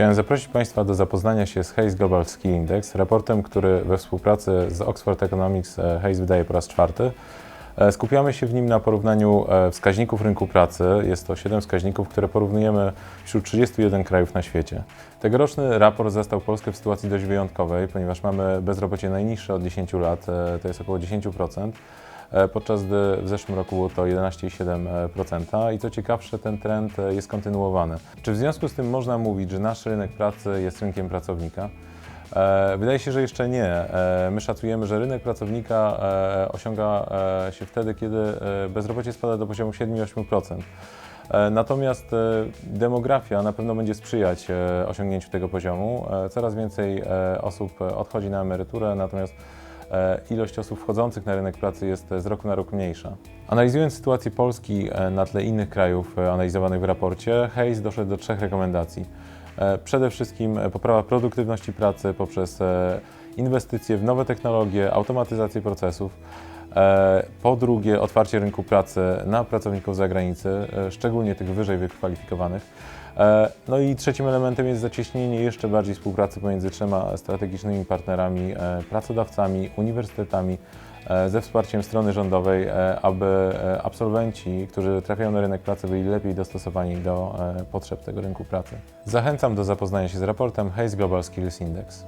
Chciałem zaprosić Państwa do zapoznania się z Hayes Global Skill Index, raportem, który we współpracy z Oxford Economics e, Hayes wydaje po raz czwarty. E, Skupiamy się w nim na porównaniu e, wskaźników rynku pracy. Jest to 7 wskaźników, które porównujemy wśród 31 krajów na świecie. Tegoroczny raport zastał Polskę w sytuacji dość wyjątkowej, ponieważ mamy bezrobocie najniższe od 10 lat, to jest około 10%, e, podczas gdy w zeszłym roku było to 11,7%. I co ciekawsze, ten trend e, jest kontynuowany. Czy w związku z tym można mówić, że nasz rynek pracy jest rynkiem pracownika? E, Wydaje się, że jeszcze nie. E, My szacujemy, że rynek pracownika e, osiąga e, się wtedy, kiedy e, bezrobocie spada do poziomu 7-8%. E, Natomiast e, demografia na pewno będzie sprzyjać e, osiągnięciu tego poziomu. E, Coraz więcej e, osób e, odchodzi na emeryturę, natomiast e, ilość osób wchodzących na rynek pracy jest e, z roku na rok mniejsza. Analizując sytuację Polski e, na tle innych krajów e, analizowanych w raporcie, Hayes doszedł do trzech rekomendacji. E, Przede wszystkim e, poprawa produktywności pracy poprzez e, inwestycje w nowe technologie, automatyzację procesów. E, Po drugie, otwarcie rynku pracy na pracowników z zagranicy, e, szczególnie tych wyżej wykwalifikowanych. E, No i trzecim elementem jest zacieśnienie jeszcze bardziej współpracy pomiędzy trzema strategicznymi partnerami, pracodawcami, uniwersytetami, ze wsparciem strony rządowej, aby absolwenci, którzy trafiają na rynek pracy, byli lepiej dostosowani do potrzeb tego rynku pracy. Zachęcam do zapoznania się z raportem Hayes Global Skills Index.